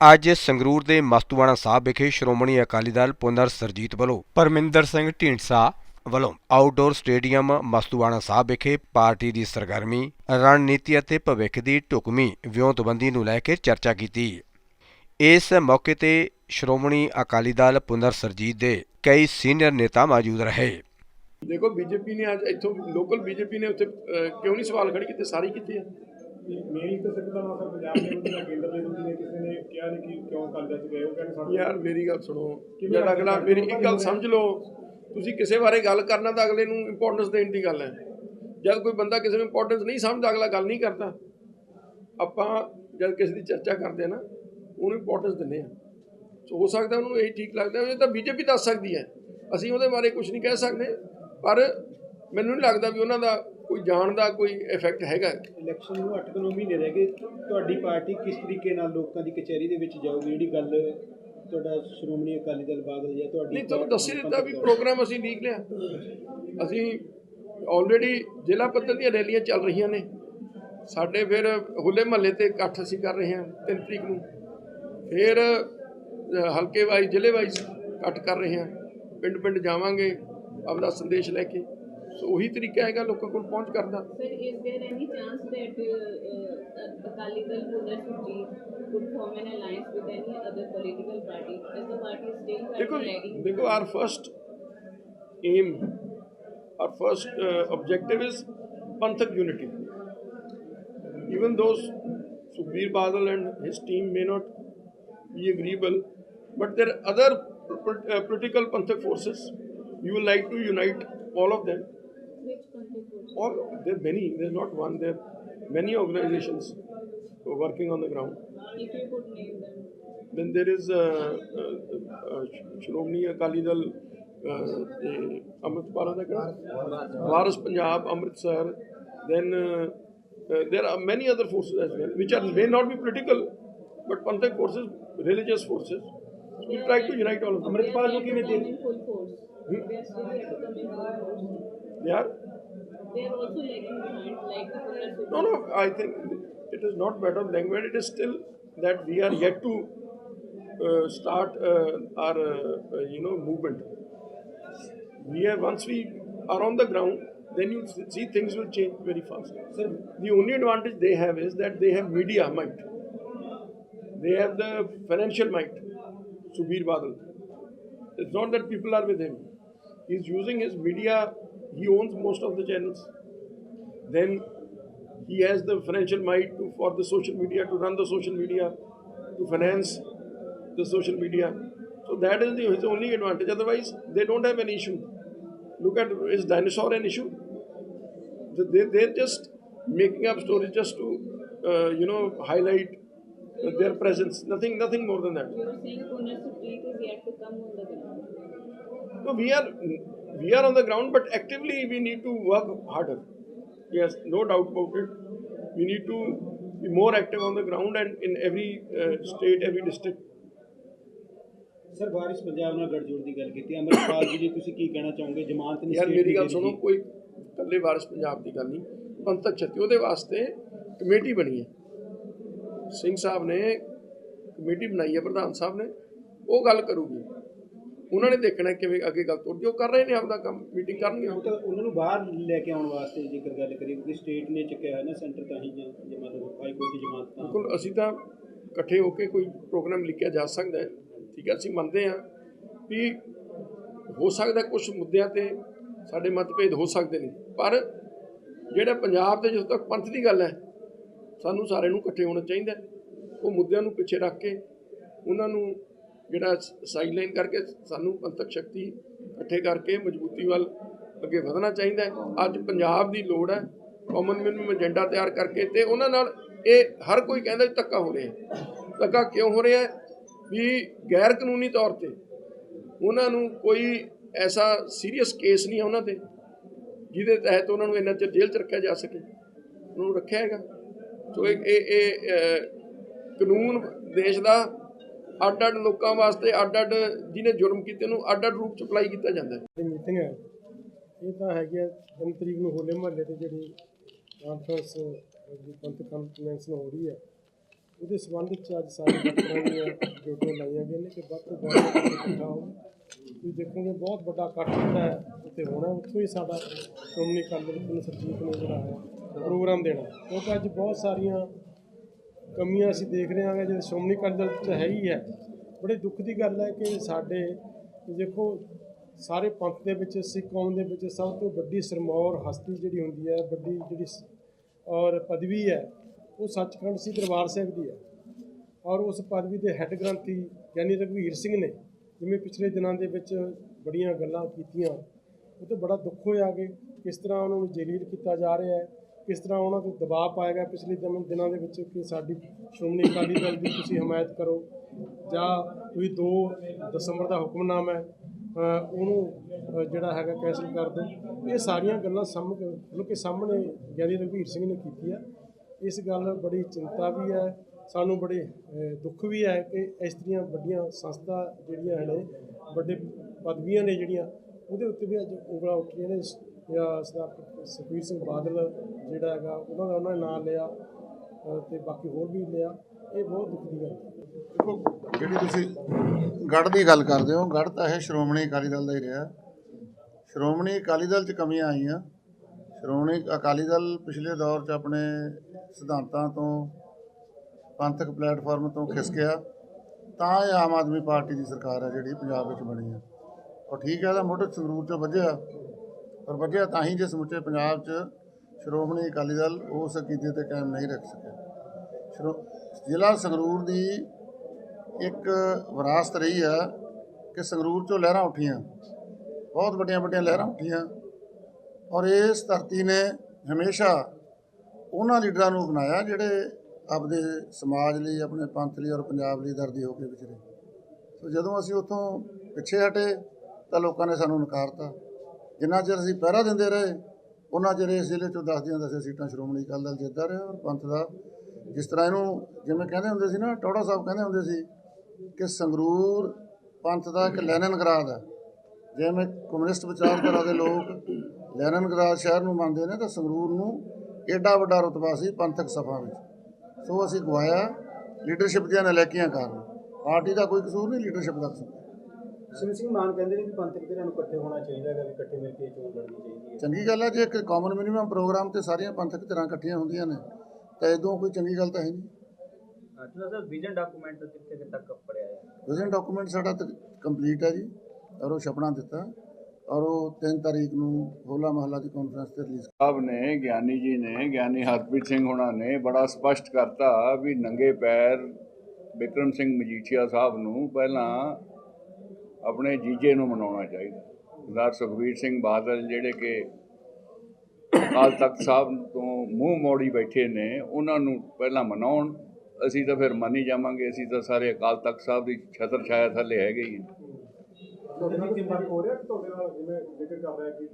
ਅੱਜ ਸੰਗਰੂਰ ਦੇ ਮਸਤੂਆਣਾ ਸਾਹਿਬ ਵਿਖੇ ਸ਼੍ਰੋਮਣੀ ਅਕਾਲੀ ਦਲ ਪੁਨਰ ਸਰਜੀਤ ਵੱਲੋਂ ਪਰਮਿੰਦਰ ਸਿੰਘ ਢੀਂਡਸਾ ਵੱਲੋਂ ਆਊਟਡੋਰ ਸਟੇਡੀਅਮ ਮਸਤੂਆਣਾ ਸਾਹਿਬ ਵਿਖੇ ਪਾਰਟੀ ਦੀ ਸਰਗਰਮੀ, ਰਣਨੀਤੀ ਅਤੇ ਭਵਿੱਖ ਦੀ ਢੁਕਵੀਂ ਵਿਉਂਤਬੰਦੀ ਨੂੰ ਲੈ ਕੇ ਚਰਚਾ ਕੀਤੀ। ਇਸ ਮੌਕੇ ਤੇ ਸ਼੍ਰੋਮਣੀ ਅਕਾਲੀ ਦਲ ਪੁਨਰ ਸਰਜੀਤ ਦੇ ਕਈ ਸੀਨੀਅਰ ਨੇਤਾ ਮੌਜੂਦ ਰਹੇ। ਦੇਖੋ, ਬੀਜੇਪੀ ਨੇ ਅੱਜ ਇੱਥੋਂ ਲੋਕਲ ਬੀਜੇਪੀ ਨੇ ਉੱਥੇ ਕਿਉਂ ਨਹੀਂ ਸਵਾਲ ਖੜੇ ਕੀਤੇ? ਸਾਰੇ ਕੀਤੇ ਆ ਮੇਰੀ ਤਾਂ ਸਕਦਾ ਨਾ ਸਰ ਪੰਜਾਬ ਦੇ ਵਿੱਚ ਜਾਂ ਕੇਂਦਰ ਦੇ ਵਿੱਚ ਨੇ ਕਿਸੇ ਨੇ ਕਿਹਾ ਨਹੀਂ ਕਿ ਕਿਉਂ ਕਾਲਜ ਚ ਗਏ ਉਹ ਕਹਿੰਦੇ ਸਾਡੇ ਯਾਰ ਮੇਰੀ ਗੱਲ ਸੁਣੋ। ਜਦ ਅਗਲਾ ਮੇਰੀ ਇੱਕ ਗੱਲ ਸਮਝ ਲਓ। ਤੁਸੀਂ ਕਿਸੇ ਬਾਰੇ ਗੱਲ ਕਰਨਾ ਤਾਂ ਅਗਲੇ ਨੂੰ ਇੰਪੋਰਟੈਂਸ ਦੇਣ ਦੀ ਗੱਲ ਹੈ। ਜਦ ਕੋਈ ਬੰਦਾ ਕਿਸੇ ਨੂੰ ਇੰਪੋਰਟੈਂਸ ਨਹੀਂ ਸਮਝਦਾ ਅਗਲਾ ਗੱਲ ਨਹੀਂ ਕਰਦਾ। ਆਪਾਂ ਜਦ ਕਿਸੇ ਦੀ ਚਰਚਾ ਕਰਦੇ ਨਾ ਉਹਨੂੰ ਇੰਪੋਰਟੈਂਸ ਦਿੰਦੇ ਆ ਸੋ ਹੋ ਸਕਦਾ ਉਹਨੂੰ ਇਹ ਠੀਕ ਲੱਗਦਾ ਇਹ ਤਾਂ ਬੀਜੇਪੀ ਦੱਸ ਸਕਦੀ ਹੈ। ਅਸੀਂ ਉਹਦੇ ਬਾਰੇ ਕੁਝ ਨਹੀਂ ਕਹਿ ਸਕਦੇ ਪਰ ਮੈਨੂੰ ਨਹੀਂ ਲੱਗਦਾ ਵੀ ਉਹਨਾਂ ਦਾ ਕੋਈ ਜਾਣ ਦਾ ਕੋਈ ਇਫੈਕਟ ਹੈਗਾ? ਇਲੈਕਸ਼ਨ ਨੂੰ 8 9 ਮਹੀਨੇ ਰਹਿ ਗਏ। ਤੁਹਾਡੀ ਪਾਰਟੀ ਕਿਸ ਤਰੀਕੇ ਨਾਲ ਲੋਕਾਂ ਦੀ ਕਚਹਿਰੀ ਦੇ ਵਿੱਚ ਜਾਊਗੀ? ਜਿਹੜੀ ਗੱਲ ਤੁਹਾਡਾ ਸ਼੍ਰੋਮਣੀ ਅਕਾਲੀ ਦਲ ਬਾਦਲ ਜਾਂ ਤੁਹਾਡੀ ਨਹੀਂ ਤੁਹਾਨੂੰ ਦੱਸ ਹੀ ਦਿੱਤਾ ਵੀ ਪ੍ਰੋਗਰਾਮ ਅਸੀਂ ਲੀਕ ਲਿਆ। ਅਸੀਂ ਆਲਰੇਡੀ ਜ਼ਿਲ੍ਹਾ ਪੱਧਰ ਦੀਆਂ ਰੈਲੀਆਂ ਚੱਲ ਰਹੀਆਂ ਨੇ। ਸਾਡੇ ਫਿਰ ਹੁੱਲੇ ਮਹੱਲੇ ਤੇ ਇਕੱਠ ਅਸੀਂ ਕਰ ਰਹੇ ਹਾਂ 3 ਤਰੀਕ ਨੂੰ। ਫਿਰ ਹਲਕੇ ਵਾਈਜ਼ ਜ਼ਿਲ੍ਹੇ ਵਾਈਜ਼ ਇਕੱਠ ਕਰ ਰਹੇ ਹਾਂ। ਪਿੰਡ ਪਿੰਡ ਜਾਵਾਂਗੇ ਆਪਦਾ ਸੰਦੇਸ਼ ਲੈ ਕੇ। ਸੋ ਉਹੀ ਤਰੀਕਾ ਹੈਗਾ ਲੋਕਾਂ ਕੋਲ ਪਹੁੰਚ ਕਰਦਾ Sir, is there any chance that uh, uh, Akali Dal Punar Sujit could form an alliance with any other political party? As the party is still quite ਦੇਖੋ lagging. ਦੇਖੋ our first aim our first objective is panthak unity even though Sukhbir Badal and his team may not be agreeable but there are other pol- uh, political panthak forces you would like to unite all of them Or there are many, there's not one, there are many organizations working on the ground. If you could name them. Then there is uh, uh, uh, Shromani Akali Dal, uh, Varas Punjab, Amritsar. Then uh, there are many other forces as well, which are may not be political, but Panthak forces, religious forces. We try to unite all of them. Amritpal. Yeah. They are also behind, like the No, no. I think it is not matter of language. It is still that we are yet to uh, start uh, our uh, you know movement. We have once we are on the ground, then you see things will change very fast. Sir, the only advantage they have is that they have media might, they have the financial might. Subir Badal. It's not that people are with him. He's using his media he owns most of the channels. Then he has the financial might to, for the social media to run the social media to finance the social media. So that is the, his only advantage. Otherwise they don't have an issue. Look at is dinosaur an issue? They, they're just making up stories just to uh, you know highlight their presence. Nothing nothing more than that. You are saying is yet to come on the ground. no we are we are on the ground but actively we need to work harder yes no doubt about it we need to be more active on the ground and in every uh, state every district sir Waris Punjab ਨਾਲ ਗੱਠਜੋੜ ਦੀ ਗੱਲ ਕੀਤੀ ਅੰਮ੍ਰਿਤਪਾਲ ਜੀ ਜੀ ਤੁਸੀਂ ਕੀ ਕਹਿਣਾ ਚਾਹੋਗੇ ਜਮਾਨਤ ਨਹੀਂ ਯਾਰ ਮੇਰੀ ਗੱਲ ਸੁਣੋ। ਕੋਈ ਇਕੱਲੇ ਵਾਰਿਸ ਪੰਜਾਬ ਦੀ ਗੱਲ ਨਹੀਂ ਪੰਥਕ ਛੱਤੀ ਉਹਦੇ ਵਾਸਤੇ ਕਮੇਟੀ ਬਣੀ ਹੈ ਸਿੰਘ ਸਾਹਿਬ ਨੇ ਕਮੇਟੀ ਬਣਾਈ ਹੈ ਪ੍ਰਧਾਨ ਸਾਹਿਬ ਨੇ ਉਹ ਗੱਲ ਕਰੂਗੀ ਉਹਨਾਂ ਨੇ ਦੇਖਣਾ ਕਿਵੇਂ ਅੱਗੇ ਗੱਲ ਤੁਰਦੀ ਉਹ ਕਰ ਰਹੇ ਨੇ ਆਪਦਾ ਕੰਮ ਮੀਟਿੰਗ ਕਰਨਗੇ। ਉਹ ਤਾਂ ਉਹਨਾਂ ਨੂੰ ਬਾਹਰ ਲੈ ਕੇ ਆਉਣ ਵਾਸਤੇ ਜੇਕਰ ਗੱਲ ਕਰੀਏ ਕਿਉਂਕਿ ਸਟੇਟ ਨੇ ਚੁੱਕਿਆ ਹੋਇਆ ਨਾ ਸੈਂਟਰ ਤਾਂ ਹੀ ਜਾਂ ਜਮਾਨਤ ਹਾਈ ਕੋਰਟ ਦੀ ਜਮਾਨਤ ਤਾਂ ਬਿਲਕੁਲ ਅਸੀਂ ਤਾਂ ਇਕੱਠੇ ਹੋ ਕੇ ਕੋਈ ਪ੍ਰੋਗਰਾਮ ਲਿਖਿਆ ਜਾ ਸਕਦਾ ਹੈ। ਠੀਕ ਹੈ ਅਸੀਂ ਮੰਨਦੇ ਹਾਂ ਵੀ ਹੋ ਸਕਦਾ ਕੁਝ ਮੁੱਦਿਆਂ ਤੇ ਸਾਡੇ ਮਤਭੇਦ ਹੋ ਸਕਦੇ ਨੇ। ਪਰ ਜਿਹੜਾ ਪੰਜਾਬ ਤੇ ਜਦੋਂ ਤੱਕ ਪੰਥ ਦੀ ਗੱਲ ਹੈ ਸਾਨੂੰ ਸਾਰਿਆਂ ਨੂੰ ਇਕੱਠੇ ਹੋਣਾ ਚਾਹੀਦਾ ਹੈ। ਉਹ ਮੁੱਦਿਆਂ ਨੂੰ ਪਿੱਛੇ ਰੱਖ ਕੇ ਉਹਨਾਂ ਨੂੰ ਜਿਹੜਾ ਸਾਈਡਲਾਈਨ ਕਰਕੇ ਸਾਨੂੰ ਪੰਥਕ ਸ਼ਕਤੀ ਇਕੱਠੇ ਕਰਕੇ ਮਜ਼ਬੂਤੀ ਵੱਲ ਅੱਗੇ ਵਧਣਾ ਚਾਹੀਦਾ ਅੱਜ ਪੰਜਾਬ ਦੀ ਲੋੜ ਹੈ ਕਾਮਨ ਮਿਨੀਮਮ ਏਜੰਡਾ ਤਿਆਰ ਕਰਕੇ ਤੇ ਉਹਨਾਂ ਨਾਲ ਇਹ ਹਰ ਕੋਈ ਕਹਿੰਦਾ ਧੱਕਾ ਹੋ ਰਿਹਾ ਧੱਕਾ ਕਿਉਂ ਹੋ ਰਿਹਾ ਵੀ ਗੈਰ ਕਾਨੂੰਨੀ ਤੌਰ ਤੇ ਉਹਨਾਂ ਨੂੰ ਕੋਈ ਐਸਾ ਸੀਰੀਅਸ ਕੇਸ ਨਹੀਂ ਹੈ ਉਹਨਾਂ ਤੇ, ਜਿਹਦੇ ਤਹਿਤ ਉਹਨਾਂ ਨੂੰ ਇੰਨਾ ਚਿਰ ਜੇਲ੍ਹ 'ਚ ਰੱਖਿਆ ਜਾ ਸਕੇ। ਉਹਨੂੰ ਰੱਖਿਆ ਹੈਗਾ। ਸੋ ਇਹ ਇਹ ਕਾਨੂੰਨ ਦੇਸ਼ ਦਾ ਅੱਡ ਅੱਡ ਲੋਕਾਂ ਵਾਸਤੇ ਅੱਡ ਅੱਡ ਜਿਹਨੇ ਜੁਰਮ ਕੀਤੇ ਨੂੰ ਅੱਡ ਅੱਡ ਰੂਪ ਚ ਅਪਲਾਈ ਕੀਤਾ ਜਾਂਦਾ ਹੈ। ਮੀਟਿੰਗ ਹੈ, ਇਹ ਤਾਂ ਹੈਗੀ ਹੈ 3 ਤਰੀਕ ਨੂੰ ਹੋਲੇ ਮਹੱਲੇ ਤੇ ਜਿਹੜੀ ਕਾਨਫਰੰਸ ਦੀ ਪੰਥ ਕਾਨਫਰੰਸ ਹੋ ਰਹੀ ਹੈ, ਉਹਦੇ ਸੰਬੰਧ ਵਿੱਚ ਅੱਜ ਸਾਰੇ ਦਫ਼ਤਰਾਂ ਦੀਆਂ ਡਿਊਟੀਆਂ ਲਾਈਆਂ ਗਈਆਂ ਨੇ ਕਿ ਵੱਧ ਤੋਂ ਵੱਧ ਲੋਕ ਇਕੱਠਾ ਹੋਣ। ਤੁਸੀਂ ਦੇਖੋਗੇ ਬਹੁਤ ਵੱਡਾ ਇਕੱਠ ਜਿਹੜਾ ਹੈ, ਉੱਥੇ ਹੋਣਾ, ਉੱਥੋਂ ਹੀ ਸਾਡਾ ਸ਼੍ਰੋਮਣੀ ਅਕਾਲੀ ਦਲ ਪੁਲਿਸ ਸਰਜੀਤ ਨੇ ਜਿਹੜਾ ਹੈ, ਪ੍ਰੋਗਰਾਮ ਦੇਣਾ। ਕਿਉਂਕਿ ਅੱਜ ਬਹੁਤ ਸਾਰੀਆਂ ਕਮੀਆਂ ਅਸੀਂ ਦੇਖ ਰਹੇ ਹਾਂ ਜਿਹੜੇ ਸ਼੍ਰੋਮਣੀ ਅਕਾਲੀ ਦਲ 'ਚ ਹੈ ਹੀ ਹੈ। ਬੜੇ ਦੁੱਖ ਦੀ ਗੱਲ ਹੈ ਕਿ ਸਾਡੇ ਦੇਖੋ, ਸਾਰੇ ਪੰਥ ਦੇ ਵਿੱਚ, ਸਿੱਖ ਕੌਮ ਦੇ ਵਿੱਚ ਸਭ ਤੋਂ ਵੱਡੀ ਸਰਮੌਰ ਹਸਤੀ ਜਿਹੜੀ ਹੁੰਦੀ ਹੈ, ਵੱਡੀ ਜਿਹੜੀ ਔਰ ਪਦਵੀ ਹੈ, ਉਹ ਸੱਚਖੰਡ ਸੀ ਦਰਬਾਰ ਸਾਹਿਬ ਦੀ ਹੈ। ਔਰ ਉਸ ਪਦਵੀ ਦੇ ਹੈੱਡ ਗ੍ਰੰਥੀ ਯਾਨੀ ਰਘਵੀਰ ਸਿੰਘ ਨੇ ਜਿਵੇਂ ਪਿਛਲੇ ਦਿਨਾਂ ਦੇ ਵਿੱਚ ਬੜੀਆਂ ਗੱਲਾਂ ਕੀਤੀਆਂ, ਉਹ ਤੇ ਬੜਾ ਦੁੱਖ ਹੋਇਆ ਕਿ ਕਿਸ ਤਰ੍ਹਾਂ ਉਹਨਾਂ ਨੂੰ ਜਲੀਲ ਕੀਤਾ ਜਾ ਰਿਹਾ ਹੈ। ਕਿਸ ਤਰ੍ਹਾਂ ਉਹਨਾਂ ਤੇ ਦਬਾਅ ਪਾਇਆ ਗਿਆ ਪਿਛਲੇ ਦਿਨ- ਦਿਨਾਂ ਦੇ ਵਿੱਚ ਕਿ ਸਾਡੀ ਸ਼੍ਰੋਮਣੀ ਅਕਾਲੀ ਦਲ ਦੀ ਤੁਸੀਂ ਹਮਾਇਤ ਕਰੋ ਜਾਂ ਕੋਈ 2 ਦਸੰਬਰ ਦਾ ਹੁਕਮਨਾਮਾ ਹੈ ਉਹਨੂੰ ਜਿਹੜਾ ਹੈਗਾ ਕੈਂਸਲ ਕਰ ਦਿਓ। ਇਹ ਸਾਰੀਆਂ ਗੱਲਾਂ ਸਾਹਮਣੇ ਮਤਲਬ ਕਿ ਸਾਹਮਣੇ ਗਿਆਨੀ ਰਘਵੀਰ ਸਿੰਘ ਨੇ ਕੀਤੀ ਆ। ਇਸ ਗੱਲ ਬੜੀ ਚਿੰਤਾ ਵੀ ਹੈ, ਸਾਨੂੰ ਬੜੇ ਦੁੱਖ ਵੀ ਹੈ ਕਿ ਇਸ ਤਰੀਆਂ ਵੱਡੀਆਂ ਸੰਸਥਾ ਜਿਹੜੀਆਂ ਨੇ, ਵੱਡੇ ਪਦਵੀਆਂ ਨੇ ਜਿਹੜੀਆਂ, ਉਹਦੇ ਉੱਤੇ ਵੀ ਅੱਜ ਉਂਗਲਾਂ ਉੱਠੀਆਂ ਨੇ। ਜਾਂ ਸਰਦਾਰ ਸੁਖਬੀਰ ਸਿੰਘ ਬਾਦਲ ਜਿਹੜਾ ਹੈਗਾ ਉਹਨਾਂ ਦਾ ਉਹਨਾਂ ਨੇ ਨਾਂ ਲਿਆ ਅ, ਤੇ ਬਾਕੀ ਹੋਰ ਵੀ ਲਿਆ। ਇਹ ਬਹੁਤ ਦੁੱਖ ਦੀ ਗੱਲ ਹੈ। ਦੇਖੋ ਜਿਹੜੀ ਤੁਸੀਂ ਗੜ੍ਹ ਦੀ ਗੱਲ ਕਰਦੇ ਹੋ ਗੜ੍ਹ ਤਾਂ ਇਹ ਸ਼੍ਰੋਮਣੀ ਅਕਾਲੀ ਦਲ ਦਾ ਹੀ ਰਿਹਾ। ਸ਼੍ਰੋਮਣੀ ਅਕਾਲੀ ਦਲ 'ਚ ਕਮੀਆਂ ਆਈਆਂ। ਸ਼੍ਰੋਮਣੀ ਅਕਾਲੀ ਦਲ ਪਿਛਲੇ ਦੌਰ 'ਚ ਆਪਣੇ ਸਿਧਾਂਤਾਂ ਤੋਂ ਪੰਥਕ ਪਲੇਟਫਾਰਮ ਤੋਂ ਖਿਸਕਿਆ ਤਾਂ ਇਹ ਆਮ ਆਦਮੀ ਪਾਰਟੀ ਦੀ ਸਰਕਾਰ ਹੈ ਜਿਹੜੀ ਪੰਜਾਬ ਵਿੱਚ ਬਣੀ ਹੈ। ਉਹ ਠੀਕ ਹੈ ਇਹਦਾ ਮੋਢੇ ਸੰਗਰੂਰ 'ਚੋਂ ਵੱਜਿਆ। ਔਰ ਵੱਜਿਆ ਤਾਂ ਹੀ ਜੇ ਸਮੁੱਚੇ ਪੰਜਾਬ 'ਚ ਸ਼੍ਰੋਮਣੀ ਅਕਾਲੀ ਦਲ ਉਸ ਅਕੀਦੇ ਤੇ ਕਾਇਮ ਨਹੀਂ ਰੱਖ ਸਕਿਆ। ਸ਼੍ਰੋ, ਜ਼ਿਲ੍ਹਾ ਸੰਗਰੂਰ ਦੀ ਇੱਕ ਵਿਰਾਸਤ ਰਹੀ ਆ ਕਿ ਸੰਗਰੂਰ ਚੋਂ ਲਹਿਰਾਂ ਉੱਠੀਆਂ। ਬਹੁਤ ਵੱਡੀਆਂ ਵੱਡੀਆਂ ਲਹਿਰਾਂ ਉੱਠੀਆਂ ਔਰ ਇਸ ਧਰਤੀ ਨੇ ਹਮੇਸ਼ਾ ਉਹਨਾਂ ਲੀਡਰਾਂ ਨੂੰ ਬਣਾਇਆ ਜਿਹੜੇ ਆਪਦੇ ਸਮਾਜ ਲਈ, ਆਪਣੇ ਪੰਥ ਲਈ ਔਰ ਪੰਜਾਬ ਲਈ ਦਰਦੀ ਹੋ ਕੇ ਵਿਚਰੇ। ਸੋ ਜਦੋਂ ਅਸੀਂ ਉੱਥੋਂ ਪਿੱਛੇ ਹਟੇ ਤਾਂ ਲੋਕਾਂ ਨੇ ਸਾਨੂੰ ਨਕਾਰਤਾ। ਜਿੰਨਾ ਚਿਰ ਅਸੀਂ ਪਹਿਰਾ ਦਿੰਦੇ ਰਹੇ, ਉਹਨਾਂ ਚਿਰ ਇਸ ਜ਼ਿਲ੍ਹੇ ਚੋਂ 10 ਦੀਆਂ 10 ਸੀਟਾਂ ਸ਼੍ਰੋਮਣੀ ਅਕਾਲੀ ਦਲ ਜਿੱਤਦਾ ਰਿਹਾ ਔਰ ਪੰਥ ਦਾ ਜਿਸ ਤਰ੍ਹਾਂ ਇਹਨੂੰ ਜਿਵੇਂ ਕਹਿੰਦੇ ਹੁੰਦੇ ਸੀ ਨਾ, ਟੌੜਾ ਸਾਹਿਬ ਕਹਿੰਦੇ ਹੁੰਦੇ ਸੀ ਕਿ ਸੰਗਰੂਰ ਪੰਥ ਦਾ ਇੱਕ ਲੈਨਨਗਰਾਦ ਹੈ। ਜਿਵੇਂ ਕਮਿਊਨਿਸਟ ਵਿਚਾਰਧਾਰਾ ਦੇ ਲੋਕ ਲੈਨਨਗਰਾਦ ਸ਼ਹਿਰ ਨੂੰ ਮੰਨਦੇ ਨੇ, ਤਾਂ ਸੰਗਰੂਰ ਨੂੰ ਐਡਾ ਵੱਡਾ ਰੁਤਬਾ ਸੀ ਪੰਥਕ ਸਭਾ ਵਿੱਚ। ਸੋ ਅਸੀਂ ਗਵਾਇਆ, ਲੀਡਰਸ਼ਿਪ ਦੀਆਂ ਨਲੈਕੀਆਂ ਕਾਰਨ। ਪਾਰਟੀ ਦਾ ਕੋਈ ਕਸੂਰ ਨਹੀਂ, ਲੀਡਰਸ਼ਿਪ ਦਾ ਕਸੂਰ। ਸਿਮ ਸਿੰਘ ਮਾਨ ਕਹਿੰਦੇ ਨੇ ਵੀ ਪੰਥਕ ਧਿਰਾਂ ਨੂੰ ਇਕੱਠੇ ਹੋਣਾ ਚਾਹੀਦਾ ਹੈਗਾ ਵੀ ਇਕੱਠੇ ਮਿਲ ਕੇ ਚੋਣ ਲੜਨੀ ਚਾਹੀਦੀ ਹੈ। ਚੰਗੀ ਗੱਲ ਹੈ ਜੇ ਇੱਕ ਕਾਮਨ ਮਿਨੀਮਮ ਪ੍ਰੋਗਰਾਮ ਤੇ ਸਾਰੀਆਂ ਪੰਥਕ ਧਿਰਾਂ ਇਕੱਠੀਆਂ ਹੁੰਦੀਆਂ ਨੇ ਤਾਂ ਇਦੋਂ ਕੋਈ ਚੰਗੀ ਗੱਲ ਤਾਂ ਹੈ ਨਹੀਂ। ਅਜਾ ਸਰ ਵਿਜ਼ਨ ਡਾਕੂਮੈਂਟ ਕਿੱਥੇ ਕੁ ਤੱਕ ਪੜਿਆ ਹੈ? ਵਿਜ਼ਨ ਡਾਕੂਮੈਂਟ ਸਾਡਾ ਕੰਪਲੀਟ ਹੈ ਜੀ ਔਰ ਉਹ ਛਪਣਾ ਦਿੱਤਾ ਔਰ ਉਹ 3 ਤਾਰੀਖ ਨੂੰ ਹੋਲਾ ਮਹੱਲਾ ਦੀ ਕਾਨਫਰੰਸ ਤੇ ਰਿਲੀਜ਼ ਸਾਹਿਬ ਨੇ ਗਿਆਨੀ ਜੀ ਨੇ ਗਿਆਨੀ ਹਰਪ੍ਰੀਤ ਸਿੰਘ ਹੋਣਾ ਨੇ ਬੜਾ ਸਪਸ਼ਟ ਕਰਤਾ ਵੀ ਨੰਗੇ ਪੈਰ ਵਿਕਰਮ ਸਿੰਘ ਮਜੀਠੀਆ ਸਾਹਿਬ ਨੂੰ ਪਹਿਲਾਂ ਆਪਣੇ ਜੀਜੇ ਨੂੰ ਮਨਾਉਣਾ ਚਾਹੀਦਾ। ਸਰਦਾਰ ਸੁਖਬੀਰ ਸਿੰਘ ਬਾਦਲ ਜਿਹੜੇ ਕਿ ਅਕਾਲ ਤਖਤ ਸਾਹਿਬ ਤੋਂ ਮੂੰਹ ਮੋੜੀ ਬੈਠੇ ਨੇ ਉਹਨਾਂ ਨੂੰ ਪਹਿਲਾਂ ਮਨਾਉਣ। ਅਸੀਂ ਤਾਂ ਫਿਰ ਮੰਨ ਹੀ ਜਾਵਾਂਗੇ ਅਸੀਂ ਤਾਂ ਸਾਰੇ ਅਕਾਲ ਤਖਤ ਸਾਹਿਬ ਦੀ ਛਤਰ ਛਾਇਆ ਥੱਲੇ ਹੈਗੇ ਹੀ ਹਾਂ ਤੁਹਾਡੇ ਨਾਲ ਸੰਪਰਕ ਹੋ ਰਿਹਾ ਕਿ ਤੁਹਾਡੇ ਨਾਲ ਜਿਵੇਂ ਜ਼ਿਕਰ ਕਰ ਰਿਹਾ ਕਿ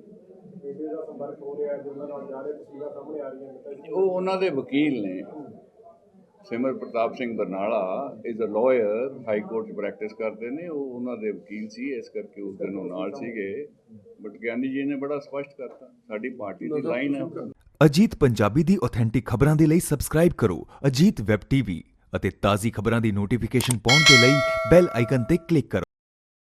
ਬੇਟੇ ਦਾ ਸੰਪਰਕ ਹੋ ਰਿਹਾ ਜਿਨ੍ਹਾਂ ਨਾਲ ਜਾ ਰਹੇ ਤਸਵੀਰਾਂ ਸਾਹਮਣੇ ਆ ਰਹੀਆਂ ਨੇ? ਉਹ ਉਹਨਾਂ ਦੇ ਵਕੀਲ ਨੇ। Simar Partap Singh Barnala is a lawyer high court 'ਚ ਪ੍ਰੈਕਟਿਸ ਕਰਦੇ ਨੇ ਉਹ ਉਹਨਾਂ ਦੇ ਵਕੀਲ ਸੀ ਇਸ ਕਰਕੇ ਉਸ ਦਿਨ ਉਹ ਨਾਲ ਸੀਗੇ। ਬਟ ਗਿਆਨੀ ਜੀ ਨੇ ਬੜਾ ਸਪਸ਼ਟ ਕਰਤਾ ਸਾਡੀ ਪਾਰਟੀ ਦੀ ਲਾਈਨ ਹੈ ਅਜੀਤ ਪੰਜਾਬੀ ਦੀ ਆਥੈਂਟਿਕ ਖਬਰਾਂ ਦੇ ਲਈ ਸਬਸਕ੍ਰਾਈਬ ਕਰੋ ਅਜੀਤ ਵੈਬ ਟੀਵੀ ਅਤੇ ਤਾਜ਼ੀ ਖਬਰਾਂ ਦੀ ਨੋਟੀਫਿਕੇਸ਼ਨ ਪਾਉਣ ਦੇ ਲਈ ਬੈਲ ਆਈਕਨ ਤੇ ਕਲਿੱਕ ਕਰੋ।